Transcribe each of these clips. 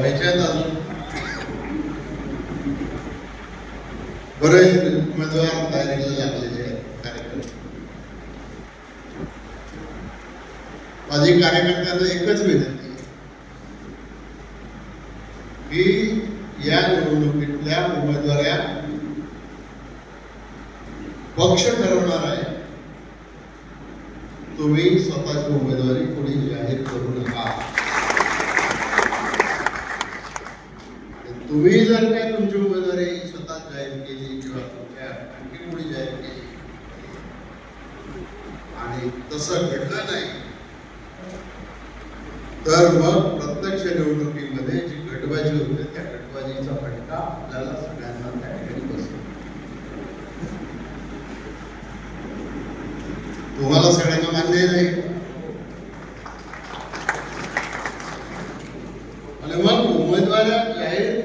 व्हायचे आहेत अजून. बरेच उमेदवार तयारीला लागलेले कार्यक्रम. माझी कार्यकर्त्यांना एकच विनंती की या निवडणुकीतल्या उमेदवाऱ्या पक्ष ठरवणार आहे. तुम्ही स्वतःची उमेदवारी कोणी जाहीर करू नका तुम्ही जर काय तुमची उमेदवारी स्वतः जाहीर केली किंवा तुमच्या आणखी कोणी जाहीर केली. आणि तसं घडलं नाही तर मग प्रत्यक्ष निवडणुकीमध्ये जी गटबाजी होते त्या गटबाजीचा फटका आपल्याला सगळ्यांना त्या ठिकाणी बसतो. तुम्हाला सगळ्यांना मान्य नाही आणि मग उमेदवार जाहीर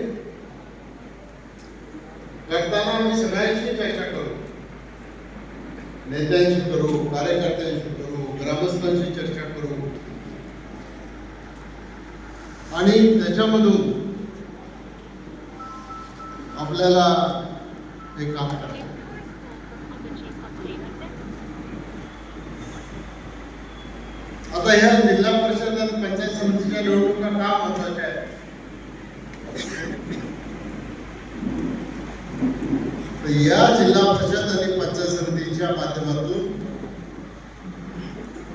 करताना आम्ही सगळ्यांशी चर्चा करू नेत्यांशी करू कार्यकर्त्यांशी करू ग्रामस्थांशी चर्चा करू. आणि त्याच्यामधून आपल्याला हे काम करायचं आता ह्या जिल्हा परिषद आणि पंचायत समितीच्या निवडणुका का महत्त्वाच्या आहेत? तर या जिल्हा परिषद आणि पंचायत समितीच्या माध्यमातून